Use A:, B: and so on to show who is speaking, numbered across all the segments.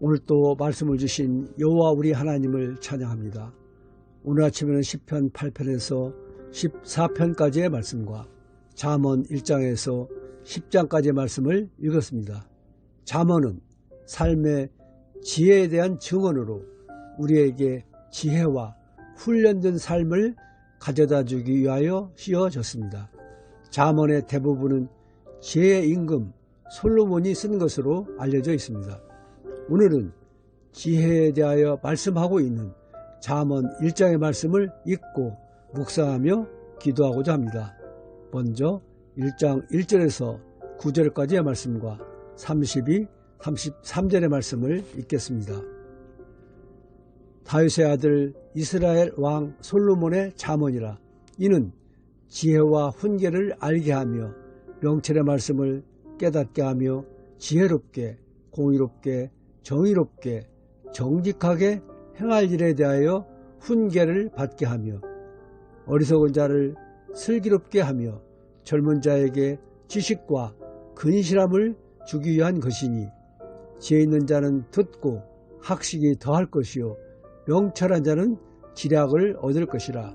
A: 오늘 또 말씀을 주신 여호와 우리 하나님을 찬양합니다. 오늘 아침에는 10편 8편에서 14편까지의 말씀과 잠언 1장에서 10장까지의 말씀을 읽었습니다. 잠언은 삶의 지혜에 대한 증언으로 우리에게 지혜와 훈련된 삶을 가져다 주기 위하여 씌워졌습니다. 잠언의 대부분은 지혜의 임금 솔로몬이 쓴 것으로 알려져 있습니다. 오늘은 지혜에 대하여 말씀하고 있는 잠언 1장의 말씀을 읽고 묵상하며 기도하고자 합니다. 먼저 1장 1절에서 9절까지의 말씀과 32, 33절의 말씀을 읽겠습니다. 다윗의 아들 이스라엘 왕 솔로몬의 잠언이라 이는 지혜와 훈계를 알게 하며 명철의 말씀을 깨닫게 하며 지혜롭게 공의롭게 정의롭게 정직하게 행할 일에 대하여 훈계를 받게 하며 어리석은 자를 슬기롭게 하며 젊은 자에게 지식과 근실함을 주기 위한 것이니 지혜 있는 자는 듣고 학식이 더할 것이요 명철한 자는 지략을 얻을 것이라.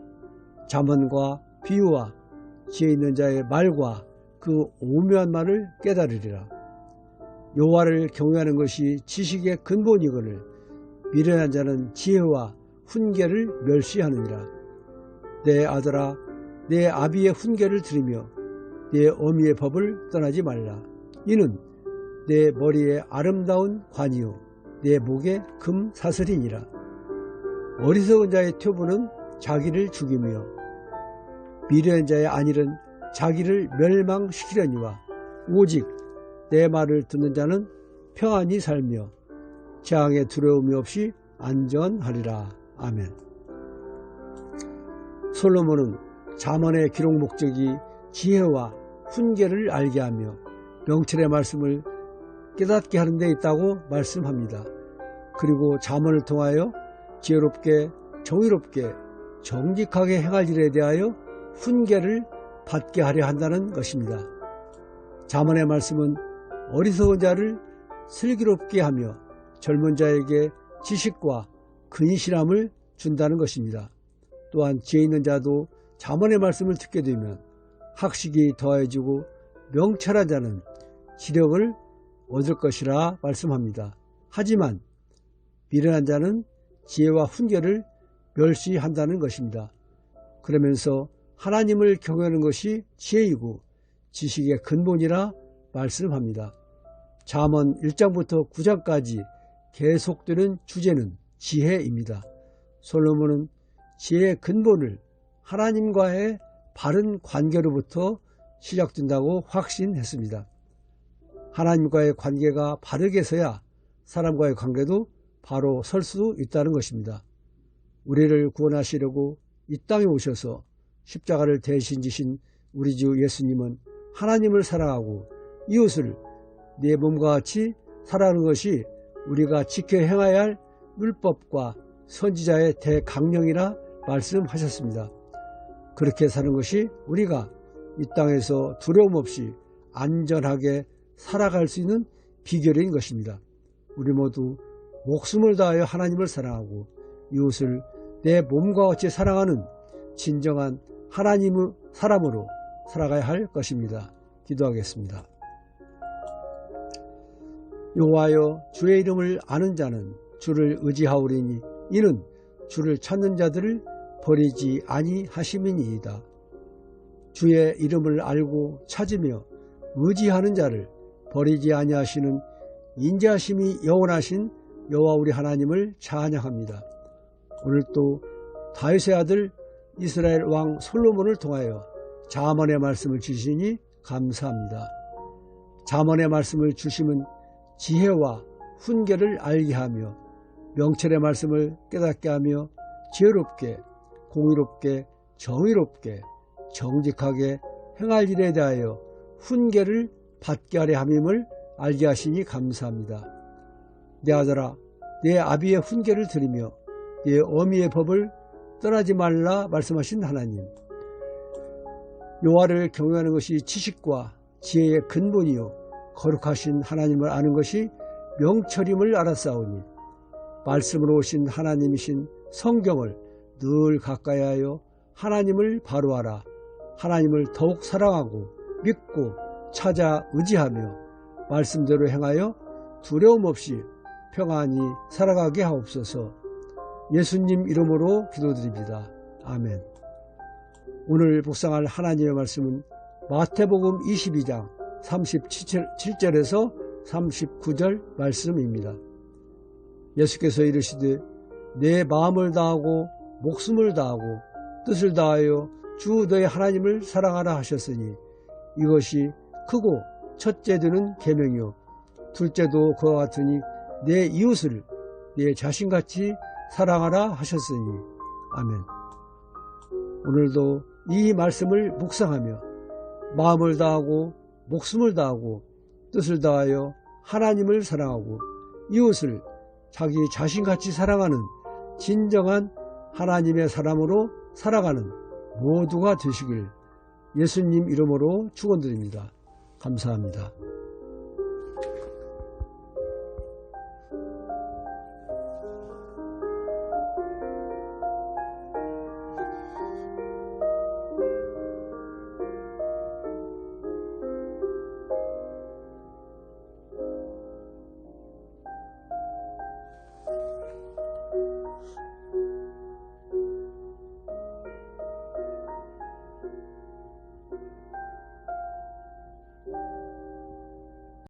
A: 자문과 비유와 지혜 있는 자의 말과 그 오묘한 말을 깨달으리라 여호와를 경외하는 것이 지식의 근본이거늘 미련한 자는 지혜와 훈계를 멸시하느니라. 내 아들아 내 아비의 훈계를 들으며 내 어미의 법을 떠나지 말라. 이는 내 머리에 아름다운 관이요 내 목에 금 사슬이니라. 어리석은 자의 퇴부는 자기를 죽이며 미련한 자의 안일은 자기를 멸망시키려니와 오직 내 말을 듣는 자는 평안히 살며 재앙의 두려움이 없이 안전하리라. 아멘. 솔로몬은 자문의 기록 목적이 지혜와 훈계를 알게 하며 명철의 말씀을 깨닫게 하는 데 있다고 말씀합니다. 그리고 자문을 통하여 지혜롭게 정의롭게 정직하게 행할 일에 대하여 훈계를 받게 하려 한다는 것입니다. 자문의 말씀은 어리석은 자를 슬기롭게 하며 젊은 자에게 지식과 근실함을 준다는 것입니다. 또한 지혜 있는 자도 자문의 말씀을 듣게 되면 학식이 더해지고 명철한 자는 지력을 얻을 것이라 말씀합니다. 하지만 미련한 자는 지혜와 훈계를 멸시한다는 것입니다. 그러면서 하나님을 경외하는 것이 지혜이고 지식의 근본이라 말씀합니다. 잠언 1장부터 9장까지 계속되는 주제는 지혜입니다. 솔로몬은 지혜의 근본을 하나님과의 바른 관계로부터 시작된다고 확신했습니다. 하나님과의 관계가 바르게 서야 사람과의 관계도 바로 설 수 있다는 것입니다. 우리를 구원하시려고 이 땅에 오셔서 십자가를 대신 지신 우리 주 예수님은 하나님을 사랑하고 이웃을 내 몸과 같이 살아가는 것이 우리가 지켜 행해야 할 율법과 선지자의 대강령이라 말씀하셨습니다. 그렇게 사는 것이 우리가 이 땅에서 두려움 없이 안전하게 살아갈 수 있는 비결인 것입니다. 우리 모두 목숨을 다하여 하나님을 사랑하고 이웃을 내 몸과 같이 사랑하는 진정한 하나님의 사람으로 살아가야 할 것입니다. 기도하겠습니다. 여호와여 주의 이름을 아는 자는 주를 의지하오리니 이는 주를 찾는 자들을 버리지 아니하심이니이다. 주의 이름을 알고 찾으며 의지하는 자를 버리지 아니하시는 인자하심이 영원하신 여호와 우리 하나님을 찬양합니다. 오늘 또 다윗의 아들 이스라엘 왕 솔로몬을 통하여 자문의 말씀을 주시니 감사합니다. 자문의 말씀을 주심은 지혜와 훈계를 알게 하며 명철의 말씀을 깨닫게 하며 지혜롭게 공의롭게 정의롭게 정직하게 행할 일에 대하여 훈계를 받게 하려 함임을 알게 하시니 감사합니다. 내 아들아 내 아비의 훈계를 들으며 내 어미의 법을 떠나지 말라 말씀하신 하나님 요하를 경외하는 것이 지식과 지혜의 근본이요 거룩하신 하나님을 아는 것이 명철임을 알았사오니 말씀으로 오신 하나님이신 성경을 늘 가까이 하여 하나님을 바로하라 하나님을 더욱 사랑하고 믿고 찾아 의지하며 말씀대로 행하여 두려움 없이 평안히 살아가게 하옵소서 예수님 이름으로 기도드립니다. 아멘. 오늘 묵상할 하나님의 말씀은 마태복음 22장 37절에서 39절 말씀입니다. 예수께서 이르시되 내 마음을 다하고 목숨을 다하고 뜻을 다하여 주 너의 하나님을 사랑하라 하셨으니 이것이 크고 첫째 드는 계명이요 둘째도 그와 같으니 내 이웃을 내 자신같이 사랑하라 하셨으니 아멘. 오늘도 이 말씀을 묵상하며 마음을 다하고 목숨을 다하고 뜻을 다하여 하나님을 사랑하고 이웃을 자기 자신같이 사랑하는 진정한 하나님의 사람으로 살아가는 모두가 되시길 예수님 이름으로 축원드립니다. 감사합니다.